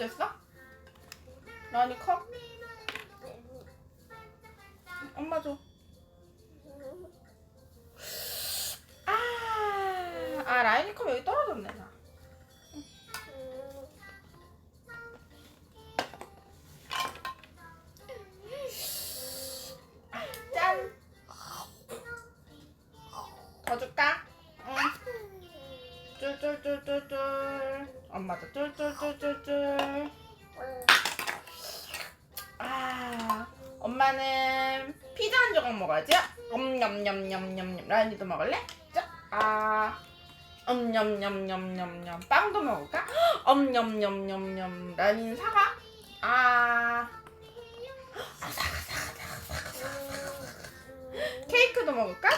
됐어? 라니 컵? 엄마 줘. 아, 아 라인이 컵 여기 떨어졌네 나. 짠. 더 줄까? 응. 쫄쫄쫄쫄쫄. 엄마도 쫄쫄쫄쫄쫄. 아, 엄마는 피자 한 조각 먹어야지. 엄냠냠냠냠냠. 라인이도 먹을래? 자, 아. 엄냠냠냠냠냠. 빵도 먹을까? 엄냠냠냠냠. 라인이는 사과? 아. 케이크도 먹을까?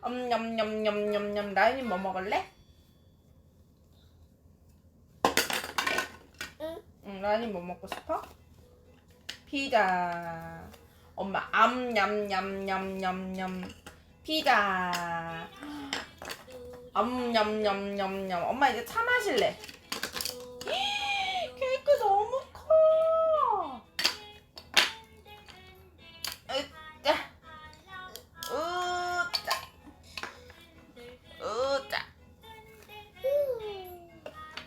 엄냠냠냠냠냠. 라인이 뭐 먹을래? 라인이 뭐 먹고 싶어? 피자. 엄마 암냠냠냠냠냠. 피자. 암냠냠냠냠. 엄마 이제 차 마실래? 케이크 너무 커. 으짜. 으짜. 으짜.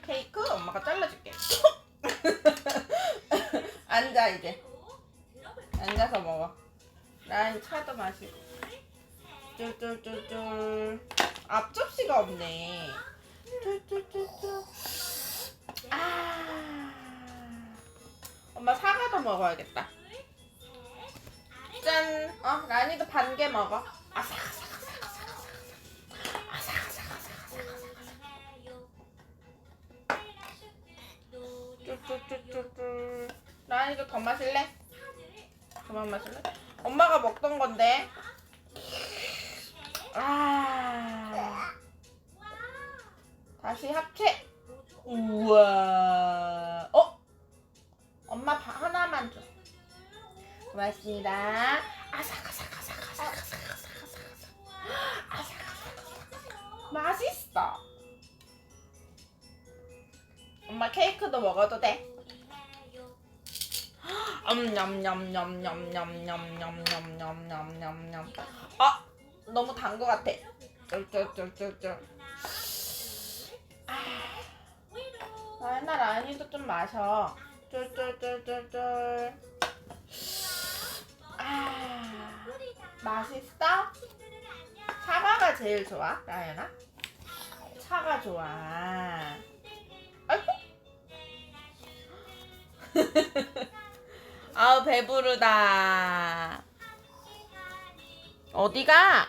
케이크 엄마가 잘라줄게. 이제. 앉아서 먹어. 난 차도 마시고. 쫄쫄쫄쫄. 앞접시가 없네. 쫄쫄쫄쫄. 아. 엄마 사과도 먹어야겠다. 짠. 어, 라니도 반 개 먹어. 아삭아삭아삭아삭아삭. 아삭아삭아삭아삭아삭. 쫄쫄쫄쫄쫄. 라니도 더 마실래? 그만 마실래? 엄마가 먹던 건데. 아. 다시 합체. 우와. 어? 엄마 바, 하나만 줘. 고맙습니다. 아삭아삭아삭아삭아삭아삭아삭. 아삭아삭아삭아삭. 맛있어. 엄마 케이크도 먹어도 돼. 엄냠냠냠냠냠냠냠냠냠냠냠. 아 너무 단 거 같아. 쫄쫄쫄쫄쫄. 아, 라인아 라인이도 좀 마셔. 쫄쫄쫄쫄쫄. 아 맛있어? 사과가 제일 좋아, 라연아? 차가 좋아. 아이고. 아우 배부르다. 어디가?